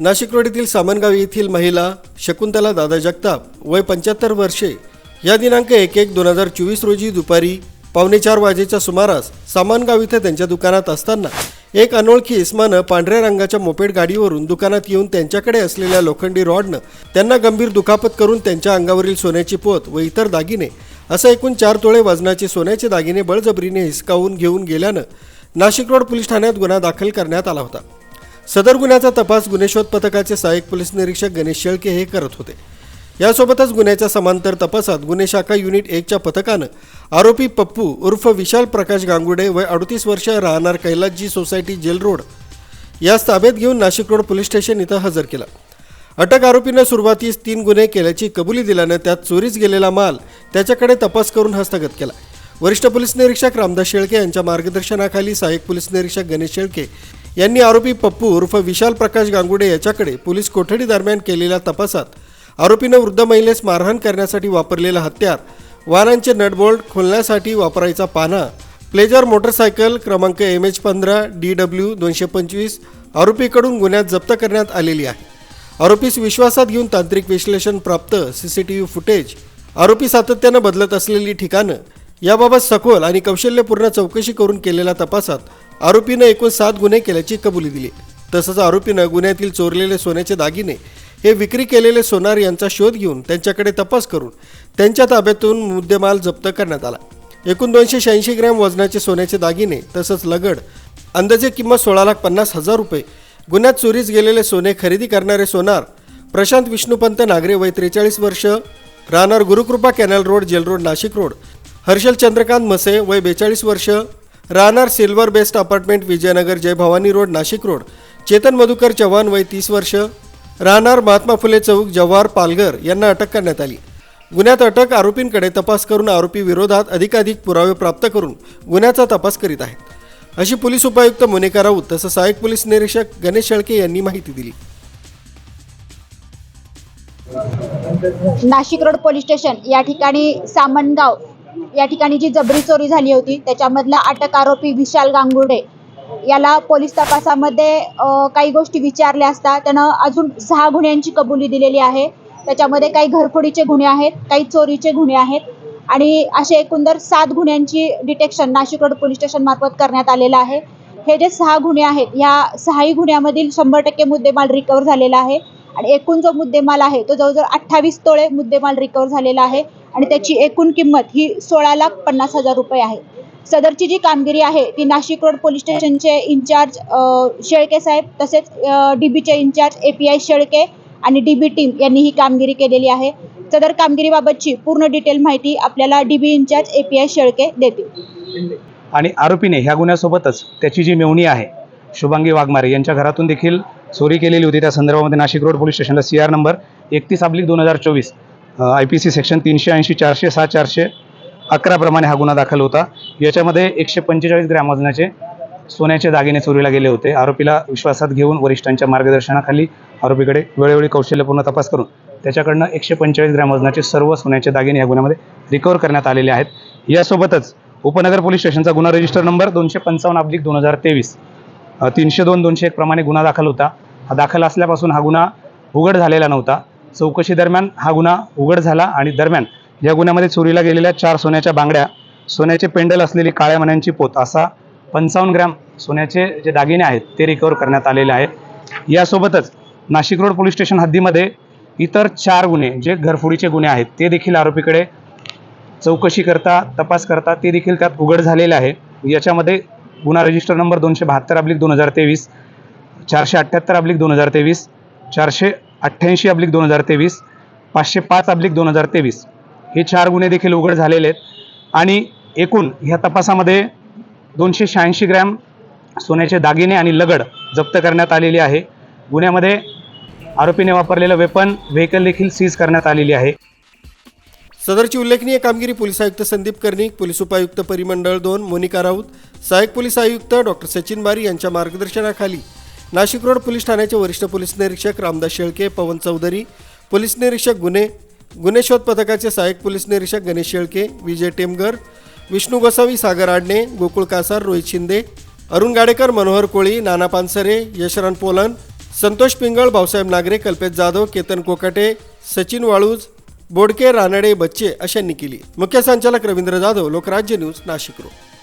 Nashik road येथील सामनगाव येथील महिला शकुंतला दादा जगताप वय पंच्याहत्तर वर्षे. या दिनांक एक एक दोन हजार चोवीस रोजी दुपारी पावणे चार वाजेच्या सुमारास सामानगाव इथं त्यांच्या दुकानात असताना एक अनोळखी इस्मानं पांढऱ्या रंगाच्या मोपेड गाडीवरून दुकानात येऊन त्यांच्याकडे असलेल्या लोखंडी रॉडनं त्यांना गंभीर दुखापत करून त्यांच्या अंगावरील सोन्याची पोत व इतर दागिने असं एकूण चार तोळे वजनाचे सोन्याचे दागिने बळजबरीने हिसकावून घेऊन गेल्यानं नाशिक रोड पोलीस ठाण्यात गुन्हा दाखल करण्यात आला होता. सदर गुन्ह्याचा तपास गुन्हेशोध पथकाचे सहाय्यक पोलीस निरीक्षक गणेश शेळके हे करत होते. यासोबतच गुन्ह्याच्या समांतर तपासात गुन्हे शाखा युनिट एकच्या पथकानं आरोपी पप्पू उर्फ विशाल प्रकाश गांगुडे वय अडतीस वर्ष राहणार कैलासजी सोसायटी जेल रोड यास ताब्यात घेऊन नाशिक रोड पोलीस स्टेशन इथं हजर केला. अटक आरोपीनं सुरुवातीस तीन गुन्हे केल्याची कबुली दिल्यानं त्यात चोरीस गेलेला माल त्याच्याकडे तपास करून हस्तगत केला. वरिष्ठ पोलीस निरीक्षक रामदास शेळके यांच्या मार्गदर्शनाखाली सहाय्यक पोलीस निरीक्षक गणेश शेळके यांनी आरोपी पप्पू उर्फ विशाल प्रकाश गांगुडे याच्याकडे पोलीस कोठडी दरम्यान केलेल्या तपासात आरोपीनं वृद्ध महिलेस मारहाण करण्यासाठी वापरलेलं हत्यार वाहनांचे नटबोल्ट खोलण्यासाठी वापरायचा पाना प्लेजर मोटरसायकल क्रमांक एम एच पंधरा डी डब्ल्यू दोनशे पंचवीस आरोपीकडून गुन्ह्यात जप्त करण्यात आलेली आहे. आरोपीस विश्वासात घेऊन तांत्रिक विश्लेषण प्राप्त C C T V footage आरोपी सातत्यानं बदलत असलेली ठिकाणं याबाबत सखोल आणि कौशल्यपूर्ण चौकशी करून केलेल्या तपासात आरोपीनं एकूण सात गुन्हे केल्याची कबुली दिली. तसंच आरोपीनं गुन्ह्यातील चोरलेले सोन्याचे दागिने हे विक्री केलेले सोनार यांचा शोध घेऊन त्यांच्याकडे तपास करून त्यांच्या ताब्यातून मुद्देमाल जप्त करण्यात आला. एकूण दोनशे शहाऐंशी ग्रॅम वजनाचे सोन्याचे दागिने तसंच लगड अंदाजे किंमत सोळा लाख पन्नास हजार रुपये गुन्ह्यात चोरीस गेलेले सोने खरेदी करणारे सोनार प्रशांत विष्णुपंत नागरे वय त्रेचाळीस वर्ष राहणार Gurukrupa canal road jail road Nashik road Harshal Chandrakant Mase वय बेचाळीस वर्ष राहणार silver best apartment Vijaynagar Jai Bhavani road Nashik road. Chetan Madhukar Chavan वय तीस वर्ष राहणार महात्मा फुले चौक जव्हार पालघर यांना अटक करण्यात आली. गुन्ह्यात अटक आरोपींकडे तपास करून आरोपी विरोधात अधिकाधिक पुरावे प्राप्त करून गुन्ह्याचा तपास करीत आहेत. अशी पोलीस उपायुक्त मोनिका राऊत तसंच सहाय्यक पोलीस निरीक्षक गणेश शेळके यांनी माहिती दिली. नाशिक रोड पोलीस स्टेशन या ठिकाणी सामनगाव या ठिकाणी जी जबरी चोरी झाली होती त्याच्यामधला अटक आरोपी विशाल गांगुर्डे याला पोलीस तपासामध्ये काही गोष्टी विचारल्या असता त्यानं अजून सहा गुन्ह्यांची कबुली दिलेली आहे. त्याच्यामध्ये काही घरफोडीचे गुन्हे आहेत काही चोरीचे गुन्हे आहेत आणि असे एकंदर सात गुन्ह्यांची detection Nashik road police station मार्फत करण्यात आलेलं आहे. हे जे सहा गुन्हे आहेत या सहाही गुन्ह्यामधील शंभर टक्के मुद्देमाल रिकवर झालेला आहे. आणि एकूण जो मुद्देमाल आहे तो जवळजवळ अठ्ठावीस तोळे मुद्देमाल रिकवर झालेला आहे आणि त्याची एकूण किंमत ही सोळा लाख पन्नास हजार रुपये आहे. सदरची जी कामगिरी आहे ती नाशिक रोड पोलीस स्टेशनचे इंचार्ज शेळके साहेब तसेच डी बीचे incharge A P I Shelke आणि डी बी टीम यांनी ही कामगिरी केलेली आहे. सदर कामगिरीबाबतची पूर्ण डिटेल माहिती आपल्याला D B incharge A P I Shelke देतील. आणि आरोपीने ह्या गुन्ह्यासोबतच त्याची जी मेवणी आहे शुभांगी वाघमारे यांच्या घरातून देखील चोरी केलेली होती. त्या संदर्भामध्ये नाशिक रोड पोलीस स्टेशनला सी आर नंबर एकतीस अब्लिक दोन हजार चोवीस आय पी सी सेक्शन तीनशे ऐंशी चारशे सहा चारशे अकराप्रमाणे हा गुन्हा दाखल होता. याच्यामध्ये एकशे पंचेचाळीस ग्रॅम वजनाचे सोन्याचे दागिने चोरीला गेले होते. आरोपीला विश्वासात घेऊन वरिष्ठांच्या मार्गदर्शनाखाली आरोपीकडे वेळोवेळी कौशल्यपूर्ण तपास करून त्याच्याकडनं एकशे पंचेचाळीस ग्रॅम वजनाचे सर्व सोन्याचे दागिने या गुन्ह्यामध्ये रिकवर करण्यात आलेले आहेत. यासोबतच उपनगर पोलीस स्टेशनचा गुन्हा रजिस्टर नंबर दोनशे पंचावन्न अब्लिक दोन हजार तेवीस तीनशे दोन दोनशे एक प्रमाणे गुन्हा दाखल होता. हा दाखल असल्यापासून हा गुन्हा उघड झालेला नव्हता. चौकशी दरम्यान हा गुन्हा उघड झाला आणि दरम्यान या गुन्ह्यामध्ये चोरीला गेलेल्या चार सोन्याच्या बांगड्या सोन्याचे पेंडल असलेली काळ्या मण्यांची पोत असा पंचावन्न ग्रॅम सोन्याचे जे दागिने आहेत ते रिकवर करण्यात आलेले आहेत. यासोबतच नाशिक रोड पोलीस स्टेशन हद्दीमध्ये इतर चार गुन्हे जे घरफोडीचे गुन्हे आहेत ते देखील आरोपीकडे चौकशी करता तपास करता ते देखील त्यात उघड झालेले आहे. याच्यामध्ये गुन्हा रजिस्टर नंबर दोनशे बहात्तर अब्लिक दोन हजार तेवीस चारशे अठ्ठ्याहत्तर अब्लिक दोन हजार तेवीस चारशे अठ्ठ्याऐंशी अब्लिक दोन हजार तेवीस पाचशे पाच अब्लिक दोन हजार तेवीस. हे चार गुन्हे देखील उघड झालेले आहेत. आणि एकूण ह्या तपासामध्ये दोनशे शहाऐंशी ग्रॅम सोन्याचे दागिने आणि लगड जप्त करण्यात आलेली आहे. गुन्ह्यामध्ये आरोपीने वापरलेलं वेपन व्हेकल देखील सीज करण्यात आलेली आहे. सदरची उल्लेखनीय कामगिरी पोलीस आयुक्त संदीप कर्णिक पोलीस उपायुक्त परिमंडळ दोन मोनिका राऊत सहाय्यक पोलीस आयुक्त डॉक्टर सचिन बारी यांच्या मार्गदर्शनाखाली. नाशिक रोड पोलीस ठाण्याचे वरिष्ठ पोलीस निरीक्षक रामदास शेळके पवन चौधरी पोलीस निरीक्षक गुन्हे गुन्हे शोध पथकाचे सहाय्यक पोलीस निरीक्षक गणेश शेळके विजय टेमगर विष्णू गोसावी सागर आडणे गोकुळ कासार रोहित शिंदे अरुण गाडेकर मनोहर कोळी नाना पानसरे यशरान पोलन संतोष पिंगळ भाऊसाहेब नागरे कल्पेश जाधव केतन कोकाटे सचिन वाळूज बोडके रानडे बच्चे अशांनी केली. मुख्य संचालक रवींद्र जाधव लोकराज्य न्यूज नाशिक रोड